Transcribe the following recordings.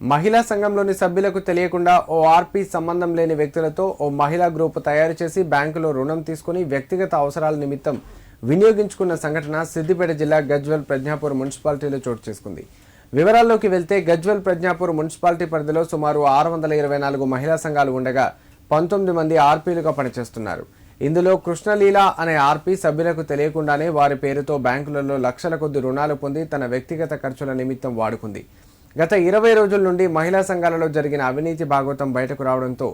మహిళా సంఘంలోని సభ్యులకు తెలియకుండా ఓ ఆర్పీ సంబంధం లేని వ్యక్తులతో ఓ మహిళా గ్రూప్ తయారు చేసి బ్యాంకులో రుణం తీసుకుని వ్యక్తిగత అవసరాల నిమిత్తం వినియోగించుకున్న సంఘటన సిద్దిపేట జిల్లా గజ్వెల్ ప్రజ్ఞాపూర్ మున్సిపాలిటీలో చోటు చేసుకుంది. వివరాల్లోకి వెళ్తే గజ్వెల్ ప్రజ్ఞాపూర్ మున్సిపాలిటీ పరిధిలో సుమారు ఆరు వందల ఇరవై నాలుగు మహిళా సంఘాలు ఉండగా పంతొమ్మిది మంది ఆర్పీలుగా పనిచేస్తున్నారు. ఇందులో కృష్ణలీల అనే ఆర్పీ సభ్యులకు తెలియకుండానే వారి పేరుతో బ్యాంకులలో లక్షల కొద్ది రుణాలు పొంది తన వ్యక్తిగత ఖర్చుల నిమిత్తం వాడుకుంది. గత ఇరవై రోజుల నుండి మహిళా సంఘాలలో జరిగిన అవినీతి భాగవతం బయటకు రావడంతో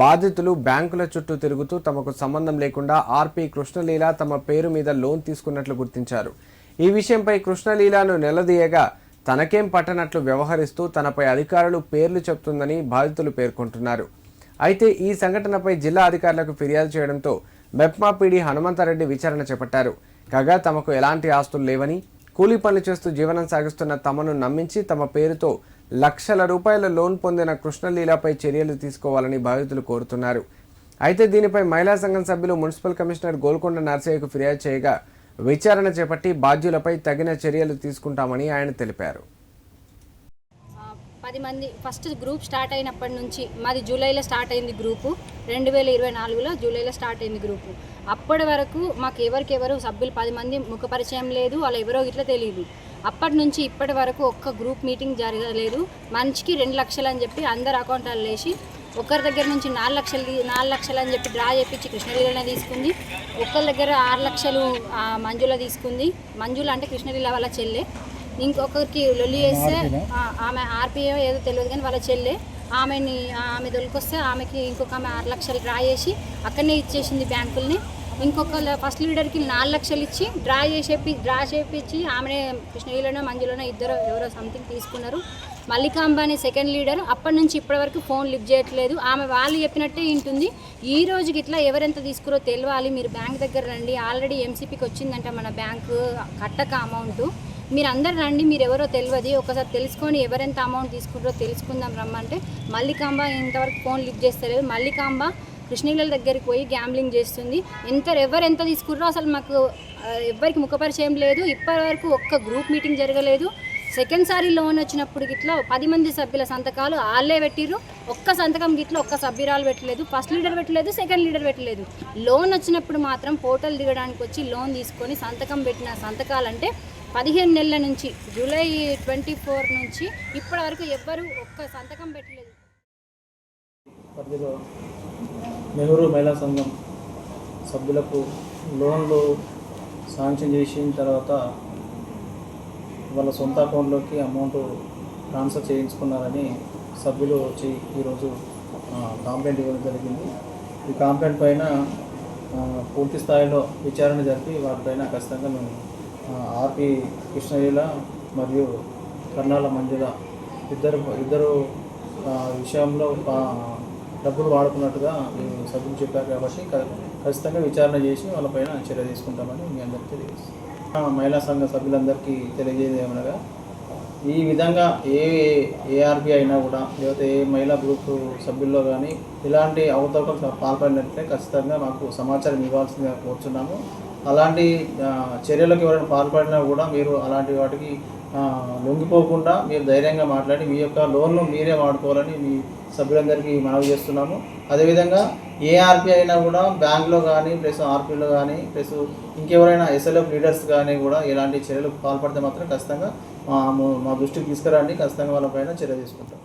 బాధితులు బ్యాంకుల చుట్టూ తిరుగుతూ తమకు సంబంధం లేకుండా ఆర్పి కృష్ణలీల తమ పేరు మీద లోన్ తీసుకున్నట్లు గుర్తించారు. ఈ విషయంపై కృష్ణలీలను నిలదీయగా తనకేం పట్టనట్లు వ్యవహరిస్తూ తనపై అధికారులు పేర్లు చెప్తుందని బాధితులు పేర్కొంటున్నారు. అయితే ఈ సంఘటనపై జిల్లా అధికారులకు ఫిర్యాదు చేయడంతో మెప్మా పీడి హనుమంతారెడ్డి విచారణ చేపట్టారు. కాగా తమకు ఎలాంటి ఆస్తులు లేవని కూలీ పనులు చేస్తూ జీవనం సాగిస్తున్న తమను నమ్మించి తమ పేరుతో లక్షల రూపాయల లోన్ పొందిన కృష్ణలీలపై చర్యలు తీసుకోవాలని బాధితులు కోరుతున్నారు. అయితే దీనిపై మహిళా సంఘం సభ్యులు మున్సిపల్ కమిషనర్ గోల్కొండ నర్సయ్యకు ఫిర్యాదు చేయగా విచారణ చేపట్టి బాధ్యులపై తగిన చర్యలు తీసుకుంటామని ఆయన తెలిపారు. పది మంది ఫస్ట్ గ్రూప్ స్టార్ట్ అయినప్పటి నుంచి మాది జూలైలో స్టార్ట్ అయింది గ్రూపు. రెండు వేల ఇరవై నాలుగులో జూలైలో స్టార్ట్ అయింది గ్రూపు. అప్పటి వరకు మాకు ఎవరికెవరు సభ్యులు పది మంది ముఖ పరిచయం లేదు వాళ్ళు ఎవరో ఇట్లా తెలియదు అప్పటి నుంచి ఇప్పటి వరకు ఒక్క గ్రూప్ మీటింగ్ జరగలేదు. మనిషికి రెండు లక్షలు అని చెప్పి అందరు అకౌంటాలు వేసి ఒకరి దగ్గర నుంచి నాలుగు లక్షలు నాలుగు లక్షలు అని చెప్పి డ్రా చేపించి కృష్ణలీలనే తీసుకుంది. ఒకరి దగ్గర ఆరు లక్షలు మంజుల తీసుకుంది. మంజుల అంటే కృష్ణలీల వాళ్ళ చెల్లె. ఇంకొకరికి లొల్లి చేస్తే ఆమె ఆర్పిఓ ఏదో తెలియదు కానీ వాళ్ళ చెల్లె ఆమెని ఆమె దొరికొస్తే ఆమెకి ఇంకొక ఆమె ఆరు లక్షలు డ్రా చేసి అక్కడనే ఇచ్చేసింది బ్యాంకుల్ని. ఇంకొక ఫస్ట్ లీడర్కి నాలుగు లక్షలు ఇచ్చి డ్రా చేసేపి డ్రా చేపించి ఆమెనే కృష్ణగిరిలోనో మంజులోనో ఇద్దరు ఎవరో సంథింగ్ తీసుకున్నారు. మల్లికాంబ అనే సెకండ్ లీడర్. అప్పటి నుంచి ఇప్పటి వరకు ఫోన్ లిఫ్ట్ చేయట్లేదు. ఆమె వాళ్ళు చెప్పినట్టే వింటుంది. ఈ రోజుకి ఇట్లా ఎవరెంత తీసుకురో తెలియాలి మీరు బ్యాంక్ దగ్గర రండి. ఆల్రెడీ ఎంసీపీకి వచ్చిందంట మన బ్యాంకు కట్టక అమౌంట్ మీరు అందరు రండి మీరు ఎవరో తెలియదు ఒకసారి తెలుసుకొని ఎవరెంత అమౌంట్ తీసుకుంటారో తెలుసుకుందాం రమ్మంటే మల్లికాంబ ఇంతవరకు ఫోన్ లిఫ్ట్ చేస్తలేదు. మల్లికాంబ కృష్ణగిల దగ్గరికి పోయి గ్యాంబ్లింగ్ చేస్తుంది. ఎంత ఎవరు ఎంత తీసుకుర్రో అసలు మాకు ఎవరికి ముఖపరిచయం లేదు. ఇప్పటి వరకు ఒక్క గ్రూప్ మీటింగ్ జరగలేదు. సెకండ్ సారి లోన్ వచ్చినప్పుడు గిట్లా పది మంది సభ్యుల సంతకాలు వాళ్ళే పెట్టిర్రు. ఒక్క సంతకం గిట్లా ఒక్క సభ్యురాలు పెట్టలేదు. ఫస్ట్ లీడర్ పెట్టలేదు సెకండ్ లీడర్ పెట్టలేదు. లోన్ వచ్చినప్పుడు మాత్రం పోర్టల్ దిగడానికి వచ్చి లోన్ తీసుకొని సంతకం పెట్టిన సంతకాలంటే పదిహేను నెలల నుంచి జూలై ట్వంటీ ఫోర్ నుంచి ఇప్పటి వరకు ఎవ్వరు ఒక్క సంతకం పెట్టలేదు. పరిధిలో నెహ్రూ మహిళా సంఘం సభ్యులకు లోన్లు శాంక్షన్ చేసిన తర్వాత వాళ్ళ సొంత అకౌంట్లోకి అమౌంట్ ట్రాన్స్ఫర్ చేయించుకున్నారని సభ్యులు వచ్చి ఈరోజు ఆ, కంప్లైంట్ ఇవ్వడం జరిగింది. ఈ కంప్లైంట్ పైన పూర్తి స్థాయిలో విచారణ జరిపి వాటిపైన ఖచ్చితంగా మేము ఆర్పి కృష్ణలీల మరియు కర్ణాల మంజుల ఇద్దరు ఇద్దరు విషయంలో డబ్బులు వాడుకున్నట్టుగా సభ్యులు చెప్పారు కాబట్టి ఖచ్చితంగా విచారణ చేసి వాళ్ళపైన చర్య తీసుకుంటామని మీ అందరికీ తెలియజేస్తాం మహిళా సంఘ సభ్యులందరికీ తెలియజేది ఏమనగా ఈ విధంగా ఏ ఏఆర్బి అయినా కూడా లేకపోతే ఏ మహిళా గ్రూప్ సభ్యుల్లో కానీ ఇలాంటి అవతవకలు పాల్పడినట్లే ఖచ్చితంగా మాకు సమాచారం ఇవ్వాల్సిందిగా కోరుచున్నాము. అలాంటి చర్యలకు ఎవరైనా పాల్పడినా కూడా మీరు అలాంటి వాటికి లొంగిపోకుండా మీరు ధైర్యంగా మాట్లాడి మీ యొక్క లోన్ను మీరే వాడుకోవాలని మీ సభ్యులందరికీ మనవి చేస్తున్నాము. అదేవిధంగా ఏ ఆర్పీ అయినా కూడా బ్యాంక్లో కానీ ప్లస్ ఆర్పీలో కానీ ప్లస్ ఇంకెవరైనా ఎస్ఎల్ఎఫ్ లీడర్స్ కానీ కూడా ఇలాంటి చర్యలకు పాల్పడితే మాత్రం ఖచ్చితంగా మా మా దృష్టికి తీసుకురండి. ఖచ్చితంగా వాళ్ళపైన చర్య తీసుకుంటాం.